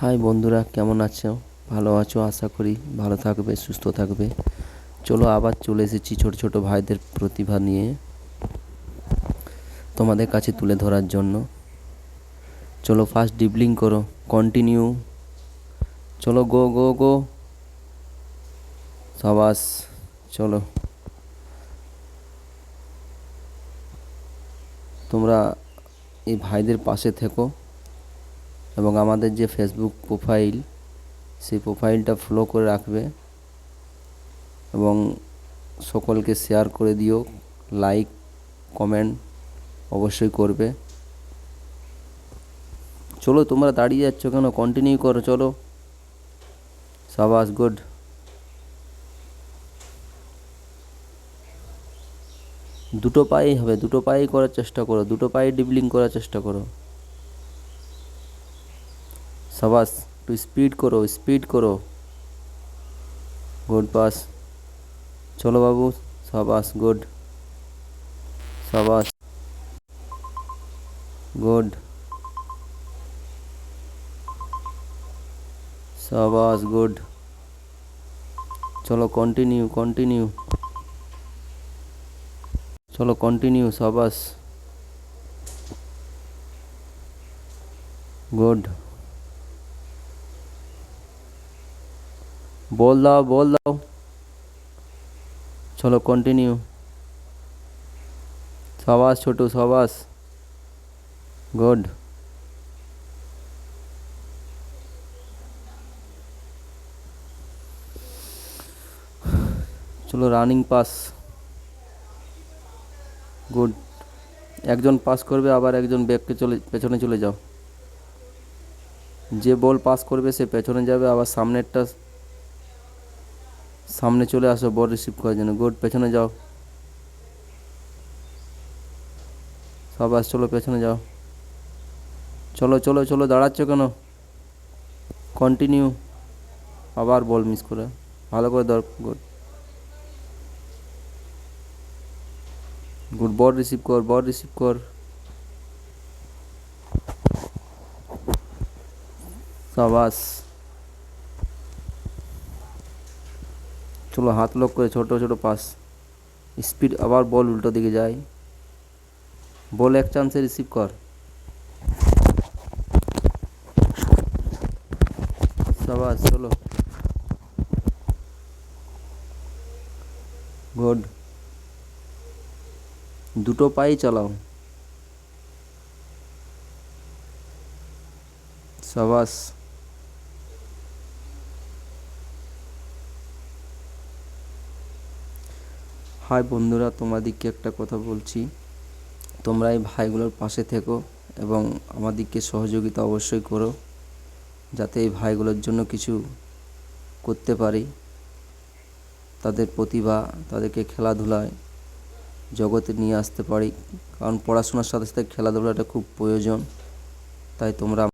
High বন্ধুরা, কেমন আছো? ভালো আছো, আশা করি। ভালো থাকবে, সুস্থ থাকবে। চলো আবার চলে এসেছি ছোট ছোট ভাইদের প্রতিভা নিয়ে তোমাদের কাছে তুলে ধরার জন্য। চলো ফার্স্ট ডিবলিং করো কন্টিনিউ চলো গো গো গো সাবাস, চলো। তোমরা এই ভাইদের পাশে থেকো। এবং আমাদের যে ফেসবুক প্রোফাইল সেই প্রোফাইলটা ফলো করে রাখবে এবং সকলকে শেয়ার করে দিও লাইক কমেন্ট অবশ্যই করবে। চলো, তোমরা দাঁড়িয়ে যাচ্ছ কেন? কন্টিনিউ করো, চলো। সাবাস গুড দুটো পায়েই হবে, দুটো পায়েই করার চেষ্টা করো, দুটো পায়ে ডিবলিং করার চেষ্টা করো। সাবাস, একটু স্পিড করো স্পিড করো। গুড পাস চলো বাবু, সাবাস গুড সাবাস। গুড সাবাস গুড চলো কন্টিনিউ কন্টিনিউ চলো কন্টিনিউ সাবাস। গুড বল দাও বল দাও। চলো কন্টিনিউ সাবাস ছোটু, সাবাস। গুড চলো রানিং পাস গুড একজন পাস করবে, আবার একজন ব্যাককে চলে, পেছনে চলে যাও। যে বল পাস করবে, সে পেছনে যাবে, আবার সামনেরটা সামনে চলে আসো বল রিসিভ করার জন্য। গুড পেছনে যাও। সব সবাস, চলো পেছনে যাও। চলো চলো চলো, দাঁড়াচ্ছ কেন? কন্টিনিউ আবার বল মিস করে। ভালো করে দর গুড গুড বল রিসিভ কর বল রিসিভ কর। সাবাস। চলো হাত লক করে ছোট ছোট পাস। স্পিড আবার বল উল্টো দিকে যায়। বল এক চান্সে রিসিভ কর। সাবাস, চলো। গুড। দুটো পাই চালাও। সাবাস। হাই বন্ধুরা, তোমাদেরকে একটা কথা বলছি। তোমরা এই ভাইগুলোর পাশে থেকো এবং আমাদেরকে সহযোগিতা অবশ্যই করো, যাতে এই ভাইগুলোর জন্য কিছু করতে পারি। তাদের প্রতিভা, তাদেরকে খেলাধুলায় জগতে নিয়ে আসতে পারি। কারণ পড়াশোনার সাথে সাথে খেলাধুলাটা খুব প্রয়োজন। তাই তোমরা